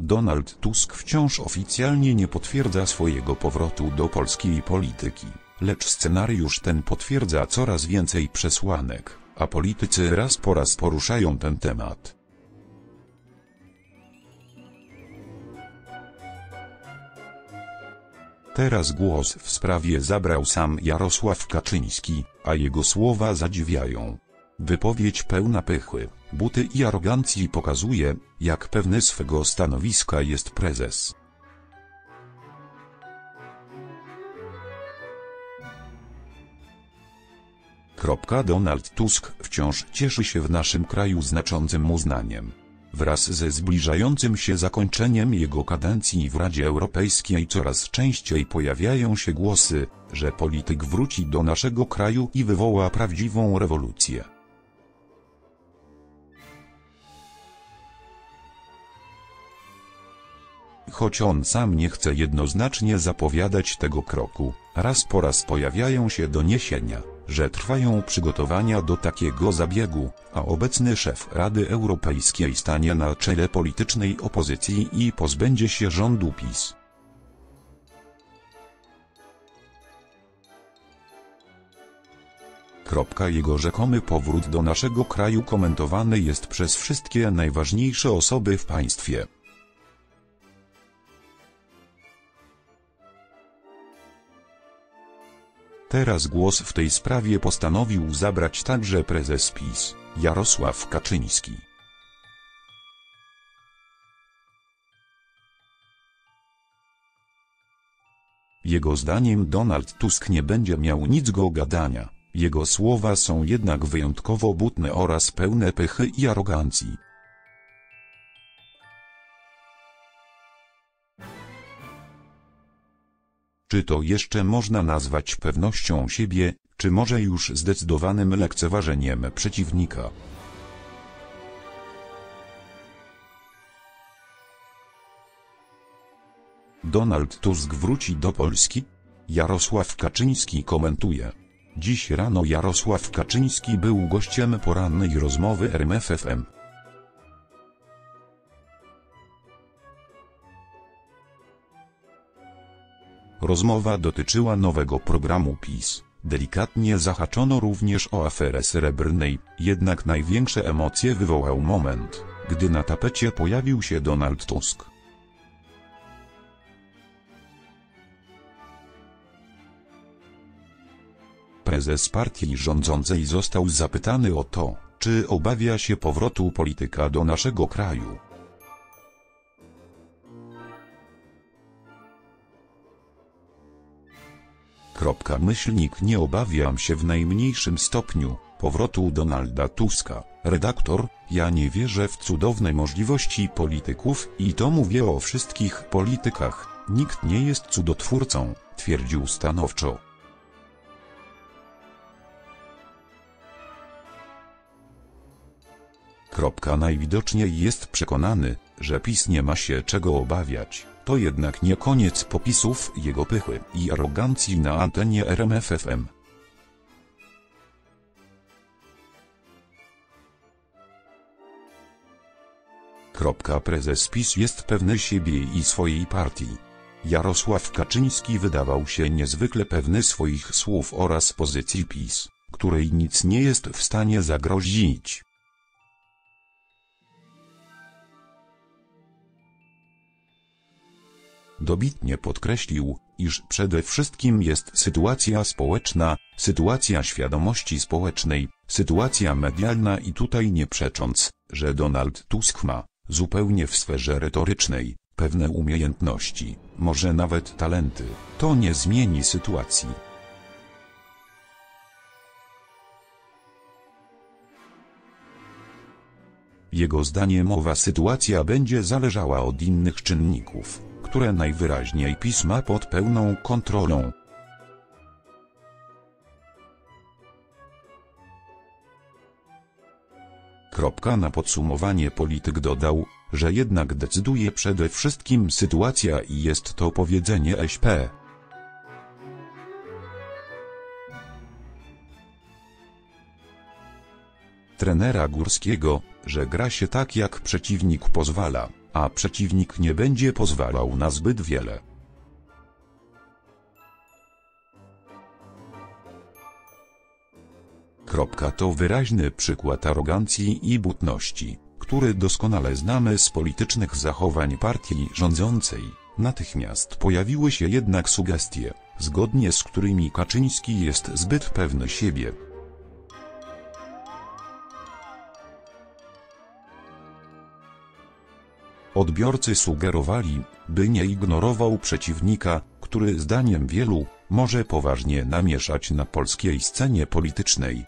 Donald Tusk wciąż oficjalnie nie potwierdza swojego powrotu do polskiej polityki, lecz scenariusz ten potwierdza coraz więcej przesłanek, a politycy raz po raz poruszają ten temat. Teraz głos w sprawie zabrał sam Jarosław Kaczyński, a jego słowa zadziwiają. Wypowiedź pełna pychy, buty i arogancji pokazuje, jak pewny swego stanowiska jest prezes. Donald Tusk wciąż cieszy się w naszym kraju znaczącym uznaniem. Wraz ze zbliżającym się zakończeniem jego kadencji w Radzie Europejskiej coraz częściej pojawiają się głosy, że polityk wróci do naszego kraju i wywoła prawdziwą rewolucję. Choć on sam nie chce jednoznacznie zapowiadać tego kroku, raz po raz pojawiają się doniesienia, że trwają przygotowania do takiego zabiegu, a obecny szef Rady Europejskiej stanie na czele politycznej opozycji i pozbędzie się rządu PiS. Jego rzekomy powrót do naszego kraju komentowany jest przez wszystkie najważniejsze osoby w państwie. Teraz głos w tej sprawie postanowił zabrać także prezes PiS, Jarosław Kaczyński. Jego zdaniem Donald Tusk nie będzie miał nic go gadania, jego słowa są jednak wyjątkowo butne oraz pełne pychy i arogancji. Czy to jeszcze można nazwać pewnością siebie, czy może już zdecydowanym lekceważeniem przeciwnika? Donald Tusk wróci do Polski? Jarosław Kaczyński komentuje. Dziś rano Jarosław Kaczyński był gościem porannej rozmowy RMFFM. Rozmowa dotyczyła nowego programu PiS. Delikatnie zahaczono również o aferę srebrnej, jednak największe emocje wywołał moment, gdy na tapecie pojawił się Donald Tusk. Prezes partii rządzącej został zapytany o to, czy obawia się powrotu polityka do naszego kraju. Myślnik nie obawiam się w najmniejszym stopniu powrotu Donalda Tuska. Redaktor, ja nie wierzę w cudowne możliwości polityków i to mówię o wszystkich politykach. Nikt nie jest cudotwórcą, twierdził stanowczo. Najwidoczniej jest przekonany, że PiS nie ma się czego obawiać. To jednak nie koniec popisów jego pychy i arogancji na antenie RMFFM. Prezes PiS jest pewny siebie i swojej partii. Jarosław Kaczyński wydawał się niezwykle pewny swoich słów oraz pozycji PiS, której nic nie jest w stanie zagrozić. Dobitnie podkreślił, iż przede wszystkim jest sytuacja społeczna, sytuacja świadomości społecznej, sytuacja medialna i tutaj nie przecząc, że Donald Tusk ma, zupełnie w sferze retorycznej, pewne umiejętności, może nawet talenty, to nie zmieni sytuacji. Jego zdaniem owa sytuacja będzie zależała od innych czynników które najwyraźniej pisma pod pełną kontrolą. Kropka na podsumowanie polityk dodał, że jednak decyduje przede wszystkim sytuacja i jest to powiedzenie SP. Trenera Górskiego, że gra się tak jak przeciwnik pozwala. a przeciwnik nie będzie pozwalał na zbyt wiele. Kropka to wyraźny przykład arogancji i butności, który doskonale znamy z politycznych zachowań partii rządzącej. Natychmiast pojawiły się jednak sugestie, zgodnie z którymi Kaczyński jest zbyt pewny siebie. Odbiorcy sugerowali, by nie ignorował przeciwnika, który zdaniem wielu, może poważnie namieszać na polskiej scenie politycznej.